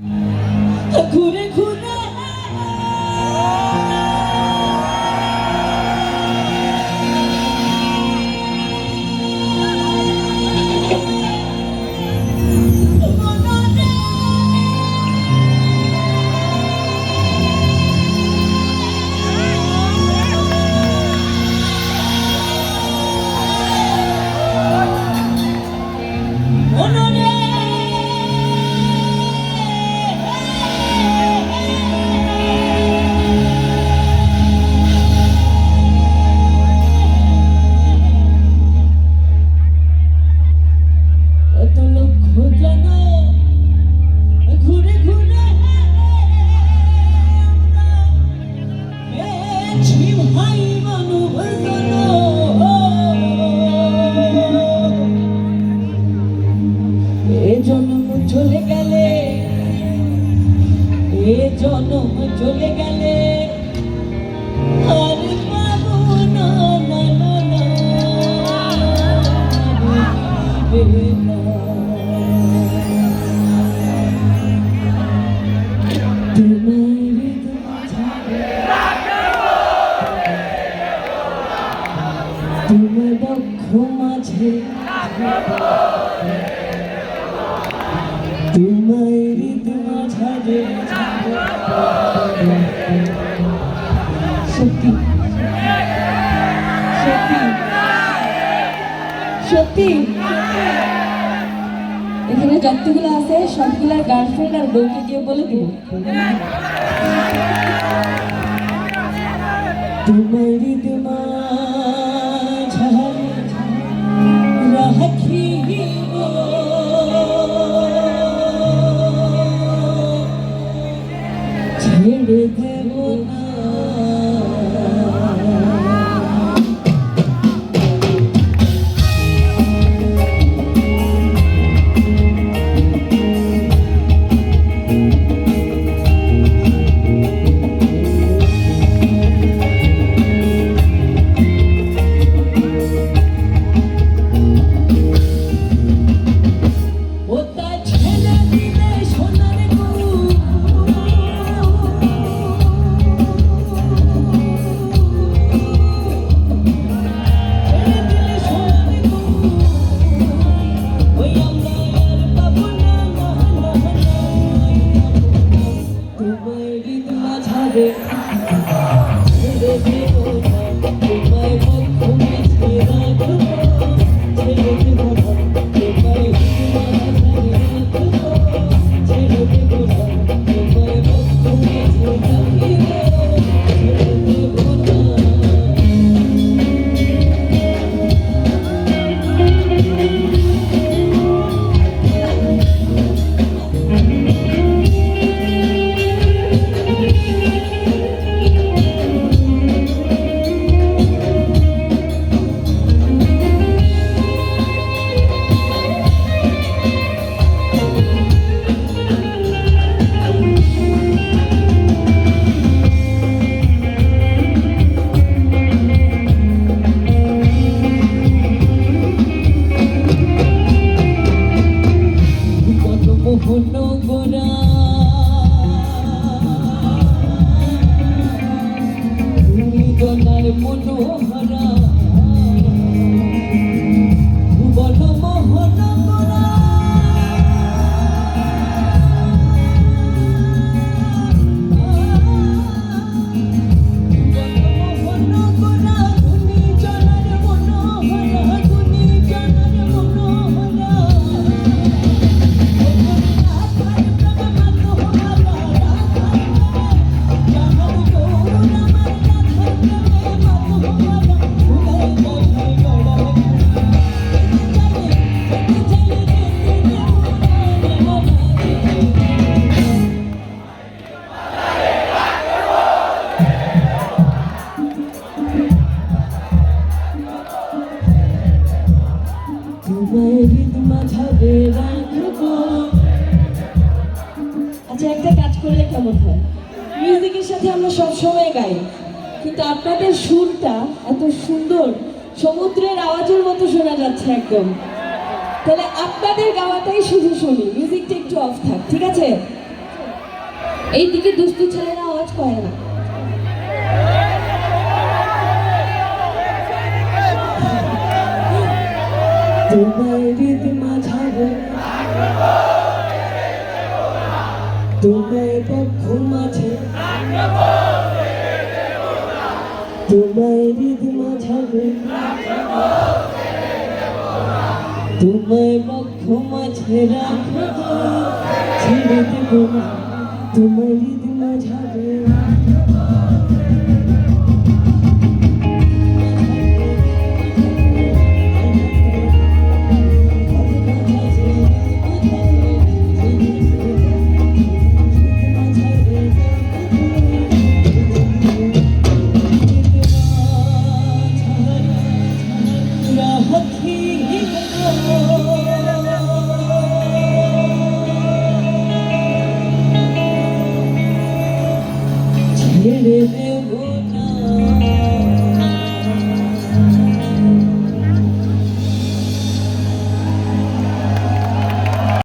I couldn't জন্ম চলে গেলে এ জন্ম চলে গেলে আর পাবো না না। তোমার বক্ষ মাঝে। সত্যি। এখানে যতগুলো আছে সবগুলার গার্লফ্রেন্ড আর বউকে গিয়ে বলে দিব। তোমার মাঝারে আচ্ছা একটা কাজ করলে কেমন হয়? মিউজিকের সাথে আমরা সব সময় গাই, কিন্তু আপনাদের সুরটা এত সুন্দর, সমুদ্রের আওয়াজের মতো শোনা যাচ্ছে একদম। তাহলে আপনাদের গাওয়াটাই শুধু শুনি মিউজিকটা একটু অফ থাক, ঠিক আছে? এইদিকে দুষ্টু ছেলেরা আওয়াজ করে না। তোমার হৃদ মাঝারে তোমার পক্ষ মাঝে। তোমার হৃদ মাঝারে তোমার পক্ষ মাঝে রাখব ছেড়ে দেবো না। তোমার হৃদ মাঝারে